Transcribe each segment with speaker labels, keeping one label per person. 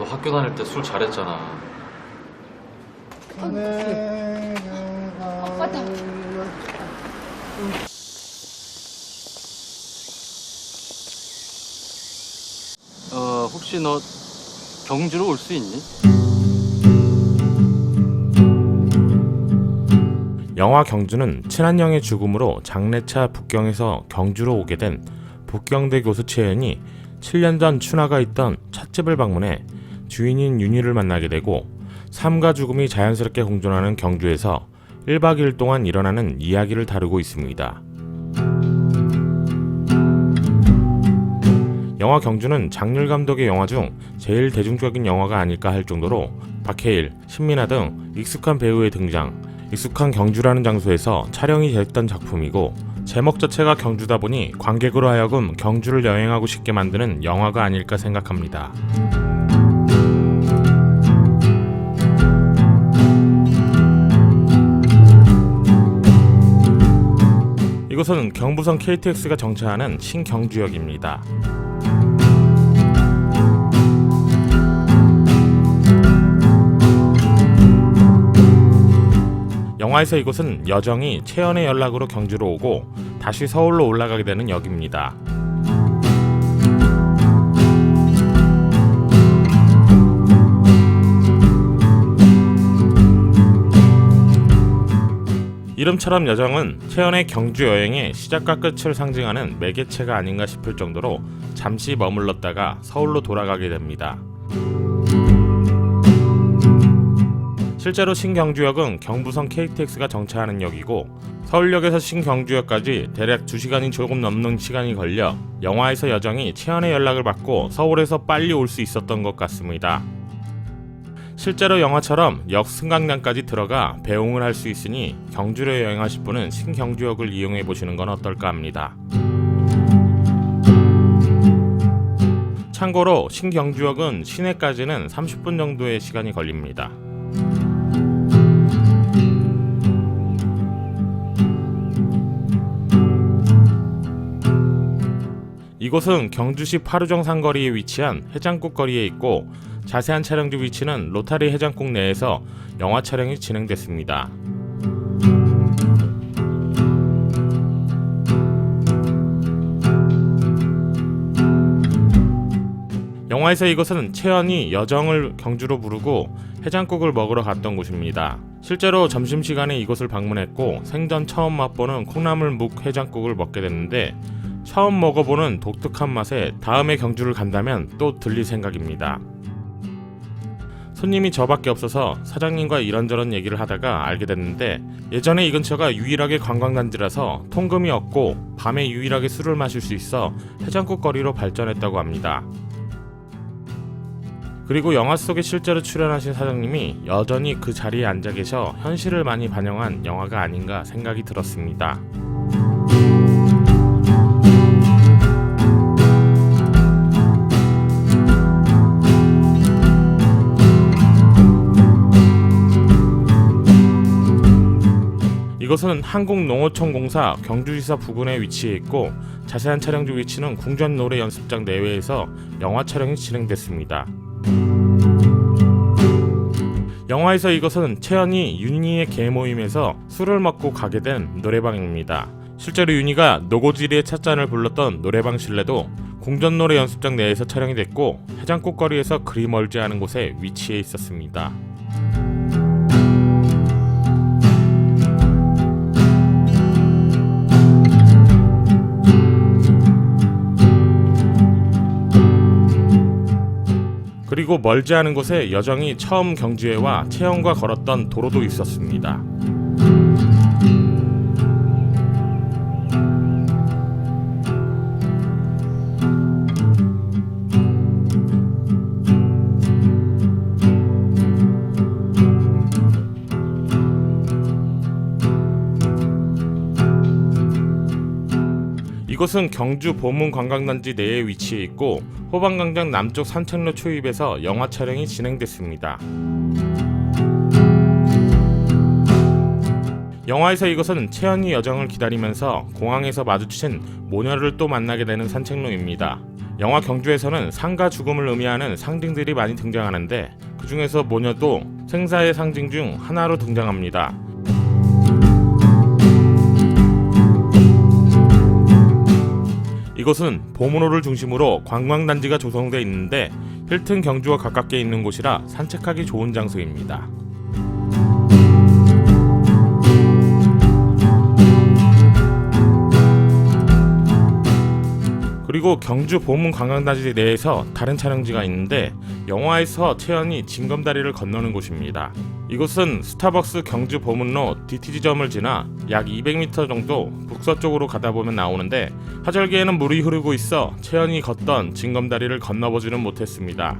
Speaker 1: 너 학교 다닐 때 술 잘했잖아.
Speaker 2: 맞다.
Speaker 1: 어, 혹시 너 경주로 올 수 있니?
Speaker 3: 영화 경주는 친한영의 죽음으로 장례차 북경에서 경주로 오게 된 북경대 교수 최연이 7년 전 춘하가 있던 찻집을 방문해 주인인 윤희를 만나게 되고 삶과 죽음이 자연스럽게 공존하는 경주에서 1박 2일 동안 일어나는 이야기를 다루고 있습니다. 영화 경주는 장률 감독의 영화 중 제일 대중적인 영화가 아닐까 할 정도로 박해일, 신민아 등 익숙한 배우의 등장, 익숙한 경주라는 장소에서 촬영이 됐던 작품이고 제목 자체가 경주다 보니 관객으로 하여금 경주를 여행하고 싶게 만드는 영화가 아닐까 생각합니다. 이곳은 경부선 KTX가 정차하는 신경주역입니다. 영화에서 이곳은 여정이 채연의 연락으로 경주로 오고 다시 서울로 올라가게 되는 역입니다. 이름처럼 여정은 채연의 경주 여행의 시작과 끝을 상징하는 매개체가 아닌가 싶을 정도로 잠시 머물렀다가 서울로 돌아가게 됩니다. 실제로 신경주역은 경부선 KTX가 정차하는 역이고 서울역에서 신경주역까지 대략 2시간이 조금 넘는 시간이 걸려 영화에서 여정이 채연의 연락을 받고 서울에서 빨리 올 수 있었던 것 같습니다. 실제로 영화처럼 역 승강장까지 들어가 배웅을 할 수 있으니 경주로 여행하실 분은 신경주역을 이용해 보시는 건 어떨까 합니다. 참고로 신경주역은 시내까지는 30분 정도의 시간이 걸립니다. 이곳은 경주시 파루정 상거리에 위치한 해장국 거리에 있고 자세한 촬영지 위치는 로타리 해장국 내에서 영화 촬영이 진행됐습니다. 영화에서 이곳은 채연이 여정을 경주로 부르고 해장국을 먹으러 갔던 곳입니다. 실제로 점심시간에 이곳을 방문했고 생전 처음 맛보는 콩나물 묵 해장국을 먹게 됐는데 처음 먹어보는 독특한 맛에 다음에 경주를 간다면 또 들릴 생각입니다. 손님이 저밖에 없어서 사장님과 이런저런 얘기를 하다가 알게 됐는데 예전에 이 근처가 유일하게 관광단지라서 통금이 없고 밤에 유일하게 술을 마실 수 있어 해장국 거리로 발전했다고 합니다. 그리고 영화 속에 실제로 출연하신 사장님이 여전히 그 자리에 앉아 계셔 현실을 많이 반영한 영화가 아닌가 생각이 들었습니다. 이곳은 한국농어촌공사 경주지사 부근에 위치해 있고 자세한 촬영지 위치는 궁전 노래 연습장 내외에서 영화 촬영이 진행됐습니다. 영화에서 이것은 채연이 윤희의 개모임에서 술을 먹고 가게 된 노래방입니다. 실제로 윤희가 노고지리의 찻잔을 불렀던 노래방 실내도 궁전 노래 연습장 내에서 촬영이 됐고 해장국 거리에서 그리 멀지 않은 곳에 위치해 있었습니다. 그리고 멀지 않은 곳에 여정이 처음 경주에 와 채영과 걸었던 도로도 있었습니다. 이곳은 경주 보문 관광단지 내에 위치해 있고 호반광장 남쪽 산책로 초입에서 영화 촬영이 진행됐습니다. 영화에서 이것은 채연이 여정을 기다리면서 공항에서 마주친 모녀를 또 만나게 되는 산책로입니다. 영화 경주에서는 상가 죽음을 의미하는 상징들이 많이 등장하는데 그 중에서 모녀도 생사의 상징 중 하나로 등장합니다. 이곳은 보문호를 중심으로 관광단지가 조성되어 있는데 힐튼 경주와 가깝게 있는 곳이라 산책하기 좋은 장소입니다. 그리고 경주 보문 관광단지 내에서 다른 촬영지가 있는데 영화에서 채연이 징검다리를 건너는 곳입니다. 이곳은 스타벅스 경주 보문로 DT지점을 지나 약 200m 정도 북서쪽으로 가다 보면 나오는데 하절기에는 물이 흐르고 있어 채연이 걷던 징검다리를 건너보지는 못했습니다.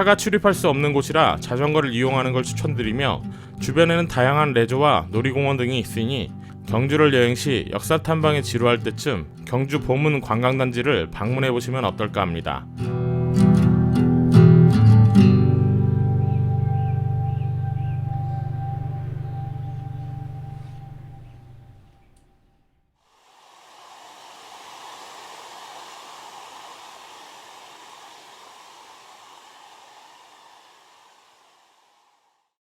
Speaker 3: 차가 출입할 수 없는 곳이라 자전거를 이용하는 걸 추천드리며 주변에는 다양한 레저와 놀이공원 등이 있으니 경주를 여행 시 역사 탐방에 지루할 때쯤 경주 보문 관광단지를 방문해 보시면 어떨까 합니다.